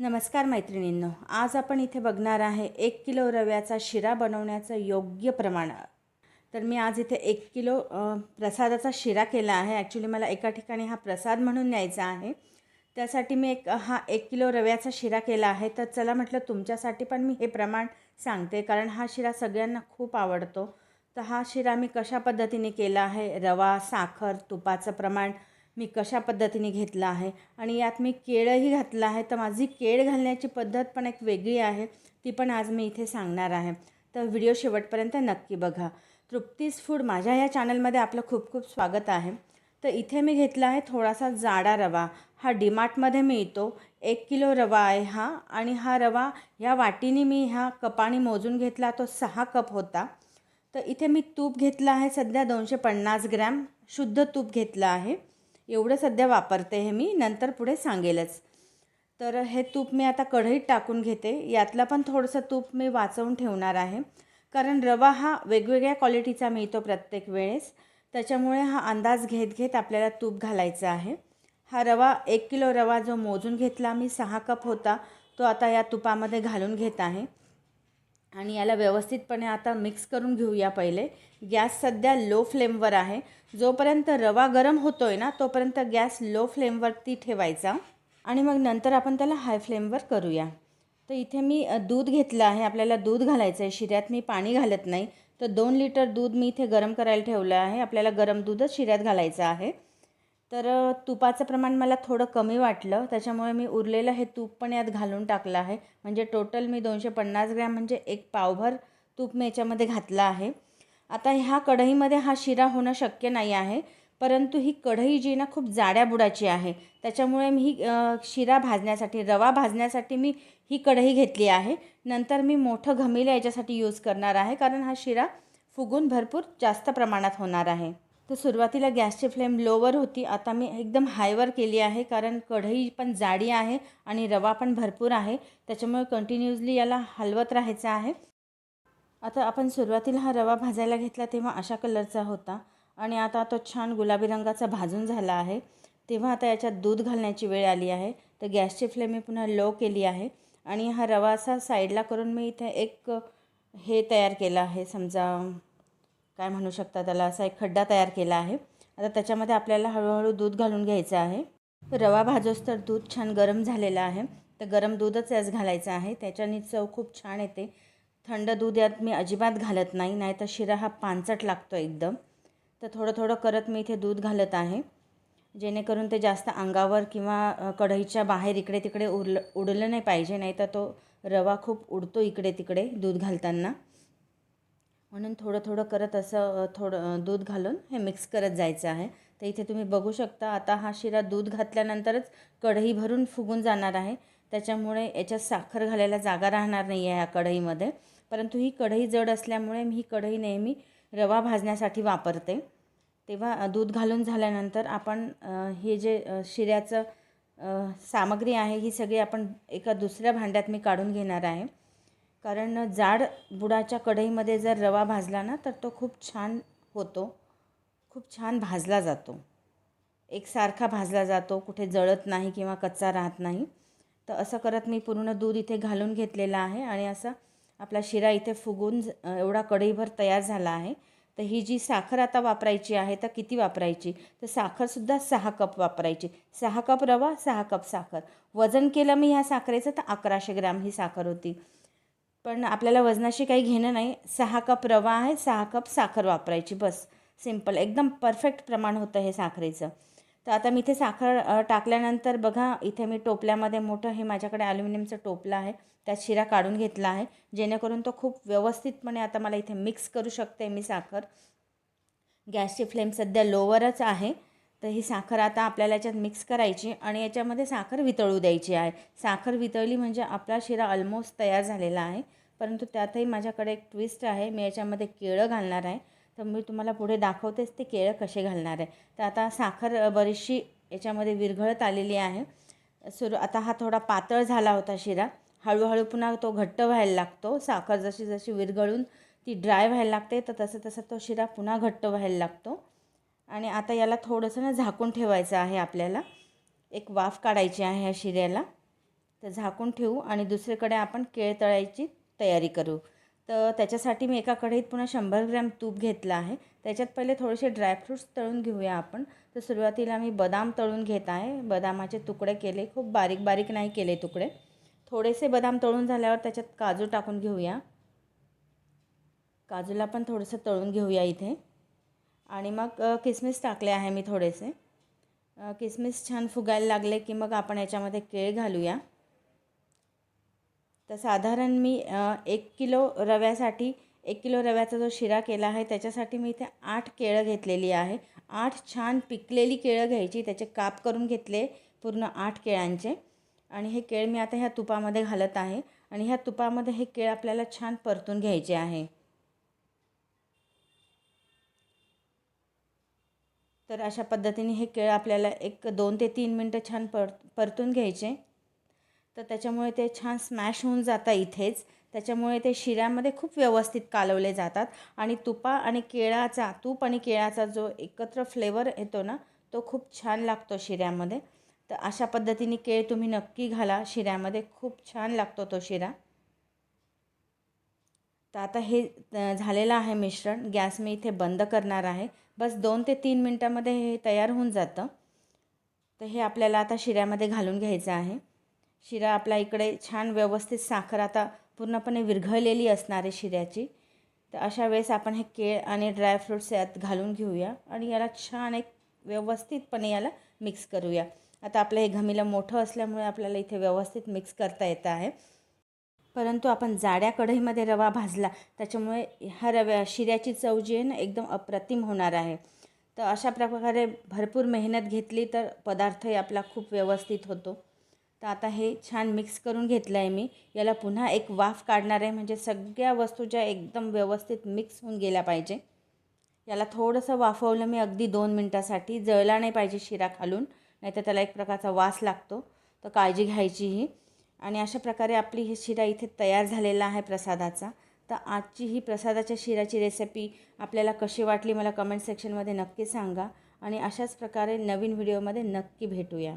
नमस्कार मैत्रिणींनो आज आपण इथे बघणार आहे एक किलो रव्याचा शिरा बनवण्याचं योग्य प्रमाण. तर मी आज इथे एक किलो प्रसादाचा शिरा केला आहे. ॲक्च्युली मला एका ठिकाणी हा प्रसाद म्हणून न्यायचा आहे. त्यासाठी मी एक हा एक किलो रव्याचा शिरा केला आहे. तर चला म्हटलं तुमच्यासाठी पण मी हे प्रमाण सांगते कारण हा शिरा सगळ्यांना खूप आवडतो. तर हा शिरा मी कशा पद्धतीने केला आहे? रवा साखर तुपाचं प्रमाण मी कशा पद्धतीने घेतला आहे आणि यात मी केळंही घातलं आहे. तर माझी केळ घालण्याची पद्धत पण एक वेगळी आहे. ती पण आज मी इथे सांगणार आहे. तर व्हिडिओ शेवटपर्यंत नक्की बघा. तृप्तीज फूड माझ्या या चॅनलमध्ये आपलं खूप खूप स्वागत आहे. तर इथे मी घेतला आहे थोडासा जाडा रवा. हा डीमार्टमध्ये मिळतो एक किलो रवा आहे हा आणि हा रवा ह्या वाटीने मी ह्या कपाने मोजून घेतला. तो सहा कप होता. तर इथे मी तूप घेतलं आहे. सध्या दोनशे पन्नास ग्रॅम शुद्ध तूप घेतलं आहे. एवढं सध्या वापरते हे मी नंतर पुढे सांगेलच. तर हे तूप मी आता कढईत टाकून घेते. यातलं पण थोडंसं तूप मी वाचवून ठेवणार आहे. कारण रवा हा वेगवेगळ्या क्वालिटीचा मिळतो प्रत्येक वेळेस. त्याच्यामुळे हा अंदाज घेत घेत आपल्याला तूप घालायचा आहे. हा रवा एक किलो रवा जो मोजून घेतला मी सहा कप होता. तो आता या तुपामध्ये घालून घेत आहे. आणि याला व्यवस्थितपणे आता मिक्स करून घेऊया पहिले. गॅस सध्या लो फ्लेमवर आहे. जोपर्यंत रवा गरम होतो आहे ना तोपर्यंत गॅस लो फ्लेमवरती ठेवायचा. आणि मग नंतर आपण त्याला हाय फ्लेमवर करूया. तर इथे मी दूध घेतलं आहे. आपल्याला दूध घालायचं आहे. शिऱ्यात मी पाणी घालत नाही. तर दोन लिटर दूध मी इथे गरम करायला ठेवलं आहे. आपल्याला गरम दूधच शिऱ्यात घालायचं आहे. तर तुपाचं प्रमाण मला थोडं कमी वाटलं. त्याच्यामुळे मी उरलेलं हे तूप पण यात घालून टाकलं आहे. म्हणजे टोटल मी दोनशे पन्नास ग्रॅम म्हणजे एक पावभर तूप मी याच्यामध्ये घातलं आहे. आता ह्या कढईमध्ये हा शिरा होणं शक्य नाही आहे. परंतु ही कढई जी ना खूप जाड्या बुडाची आहे. त्याच्यामुळे मी ही शिरा भाजण्यासाठी रवा भाजण्यासाठी मी ही कढई घेतली आहे. नंतर मी मोठं घमेलं याच्यासाठी यूज करणार आहे. कारण हा शिरा फुगून भरपूर जास्त प्रमाणात होणार आहे. तर सुरुवातीला गॅसची फ्लेम लोवर होती. आता मी एकदम हायवर केली आहे कारण कढई पण जाडी आहे आणि रवा पण भरपूर आहे. त्याच्यामुळे कंटिन्युअसली याला हलवत राहायचं आहे. आता आपण सुरुवातीला हा रवा भाजायला घेतला तेव्हा अशा कलरचा होता. आणि आता तो छान गुलाबी रंगाचा भाजून झाला आहे. तेव्हा आता याच्यात दूध घालण्याची वेळ आली आहे. तर गॅसची फ्लेम मी पुन्हा लो केली आहे. आणि हा रवा असा साईडला करून मी इथे एक हे तयार केलं आहे. समजा काय म्हणू शकता त्याला असा एक खड्डा तयार केला आहे. आता त्याच्यामध्ये आपल्याला हळूहळू दूध घालून घ्यायचं आहे. रवा भाजोस तर दूध छान गरम झालेलं आहे. तर गरम दूधच याच घालायचं आहे. त्याच्याने चव खूप छान येते. थंड दूध यात मी अजिबात घालत नाही नाही तर शिरा हा पानचट लागतो एकदम. तर थोडं थोडं करत मी इथे दूध घालत आहे. जेणेकरून ते जास्त अंगावर किंवा कढईच्या बाहेर इकडे तिकडे उरलं उडलं नाही पाहिजे नाही तर तो रवा खूप उडतो इकडे तिकडे दूध घालताना. म्हणून थोडं थोडं करत असं थोडं दूध घालून हे मिक्स करत जायचं आहे. तर इथे तुम्ही बघू शकता आता हा शिरा दूध घातल्यानंतरच कढई भरून फुगून जाणार आहे. त्याच्यामुळे याच्यात साखर घालायला जागा राहणार नाही आहे ह्या कढईमध्ये. परंतु ही कढई जड असल्यामुळे मी ही कढई नेहमी रवा भाजण्यासाठी वापरते. तेव्हा दूध घालून झाल्यानंतर आपण हे जे शिऱ्याचं सामग्री आहे ही सगळी आपण एका दुसऱ्या भांड्यात मी काढून घेणार आहे. कारण जाड बुडाच्या कढईमध्ये जर रवा भाजला ना तर तो खूप छान होतो. खूप छान भाजला जातो. एकसारखा भाजला जातो कुठे जळत नाही किंवा कच्चा राहत नाही. तर असं करत मी पूर्ण दूध इथे घालून घेतलेलं आहे आणि असं आपला शिरा इथे फुगून एवढा कढईभर तयार झाला आहे. तर ही जी साखर आता वापरायची आहे तर किती वापरायची? तर साखरसुद्धा सहा कप वापरायची. सहा कप रवा सहा कप साखर. वजन केलं मी ह्या साखरेचं तर अकराशे ग्रॅम ही साखर होती. पण आपल्याला वजनाशी काही घेणं नाही. सहा कप रवा आहे सहा कप साखर वापरायची बस. सिंपल एकदम परफेक्ट प्रमाण होतं हे साखरेचं. तर आता मी इथे साखर टाकल्यानंतर बघा इथे मी टोपल्यामध्ये मोठं हे माझ्याकडे ॲल्युमिनियमचं टोपलं आहे. त्यात शिरा काढून घेतला आहे. जेणेकरून तो खूप व्यवस्थितपणे आता मला इथे मिक्स करू शकते मी साखर. गॅसची फ्लेम सध्या लोवरच आहे. तर ही साखर आता आपल्याला याच्यात मिक्स करायची आणि याच्यामध्ये साखर वितळू द्यायची आहे. साखर वितळली म्हणजे आपला शिरा ऑलमोस्ट तयार झालेला आहे. परंतु त्यातही माझ्याकडे एक ट्विस्ट आहे. मी याच्यामध्ये केळं घालणार आहे. तर मी तुम्हाला पुढे दाखवतेच ते केळं कसे घालणार आहे. तर आता साखर बरीचशी याच्यामध्ये विरघळत आलेली आहे. सुरू आता हा थोडा पातळ झाला होता शिरा. हळूहळू पुन्हा तो घट्ट व्हायला लागतो. साखर जशी जशी विरघळून ती ड्राय व्हायला लागते तर तसं तसं तो शिरा पुन्हा घट्ट व्हायला लागतो. आणि आता याला थोडंसं ना झाकून ठेवायचं आहे आपल्याला. एक वाफ काढायची आहे ह्या शिऱ्याला. तर झाकून ठेवू आणि दुसरीकडे आपण केळ तळायची तयारी करू. तर त्याच्यासाठी मी एका कढईत पुन्हा शंभर ग्रॅम तूप घेतलं आहे. त्याच्यात पहिले थोडेसे ड्रायफ्रूट्स तळून घेऊया आपण. तर सुरुवातीला मी बदाम तळून घेत आहे. बदामाचे तुकडे केले. खूप बारीक बारीक नाही केले तुकडे. थोडेसे बदाम तळून झाल्यावर त्याच्यात काजू टाकून घेऊया. काजूला पण थोडंसं तळून घेऊया इथे. आणि मग किसमिस टाकले आहे मी थोडेसे. किसमिस छान फुगायला लागले की मग आपण याच्यामध्ये केळ घालूया. तर साधारण मी एक किलो रव्यासाठी एक किलो रव्याचा जो शिरा केला आहे त्याच्यासाठी मी इथे आठ केळं घेतलेली आहे. आठ छान पिकलेली केळं घ्यायची. त्याचे काप करून घेतले पूर्ण आठ केळांचे. आणि हे केळ मी आता ह्या तुपामध्ये घालत आहे. आणि ह्या तुपामध्ये हे केळ आपल्याला छान परतून घ्यायचे आहे. तर अशा पद्धतीने हे केळ आपल्याला एक दोन ते तीन मिनटं छान पर परतून घ्यायचे. तर त्याच्यामुळे ते छान स्मॅश होऊन जातं इथेच. त्याच्यामुळे ते शिऱ्यामध्ये खूप व्यवस्थित कालवले जातात. आणि तुपा आणि केळाचा तूप आणि केळाचा जो एकत्र फ्लेवर येतो ना तो खूप छान लागतो शिऱ्यामध्ये. तर अशा पद्धतीने केळ तुम्ही नक्की घाला. शिऱ्यामध्ये खूप छान लागतो तो शिरा. तर आता हे झालेलं आहे मिश्रण. गॅस मी इथे बंद करणार आहे. बस दोन ते तीन मिनटामध्ये हे तयार होऊन जातं. तर हे आपल्याला आता शिऱ्यामध्ये घालून घ्यायचं आहे. शिरा आपल्या इकडे छान व्यवस्थित साखर आता पूर्णपणे विरघळलेली असणार आहे शिऱ्याची. तर अशा वेळेस आपण हे केळ आणि ड्रायफ्रूट्स यात घालून घेऊया आणि याला छान एक व्यवस्थितपणे याला मिक्स करूया. आता आपलं हे घमीला मोठं असल्यामुळे आपल्याला इथे व्यवस्थित मिक्स करता येतं आहे. परंतु आपण जाड्या कढईमध्ये रवा भाजला त्याच्यामुळे ह्या रव्या शिऱ्याची चव जी आहे ना एकदम अप्रतिम होणार आहे. तर अशा प्रकारे भरपूर मेहनत घेतली तर पदार्थही आपला खूप व्यवस्थित होतो. तर आता हे छान मिक्स करून घेतलं आहे मी. याला पुन्हा एक वाफ काढणार आहे म्हणजे सगळ्या वस्तू ज्या एकदम व्यवस्थित मिक्स होऊन गेल्या पाहिजे. याला थोडंसं वाफवलं मी अगदी दोन मिनटासाठी. जळला नाही पाहिजे शिरा खालून नाहीतर त्याला एक प्रकारचा वास लागतो. तर काळजी घ्यायची ही आणि अशा प्रकारे आपली ही शिरा इथे तयार झालेला आहे प्रसादाचा. तर आजची ही प्रसादाच्या शिराची रेसिपी आपल्याला कशी वाटली मला कमेंट सेक्शनमध्ये नक्की सांगा. आणि अशाच प्रकारे नवीन व्हिडिओमध्ये नक्की भेटूया.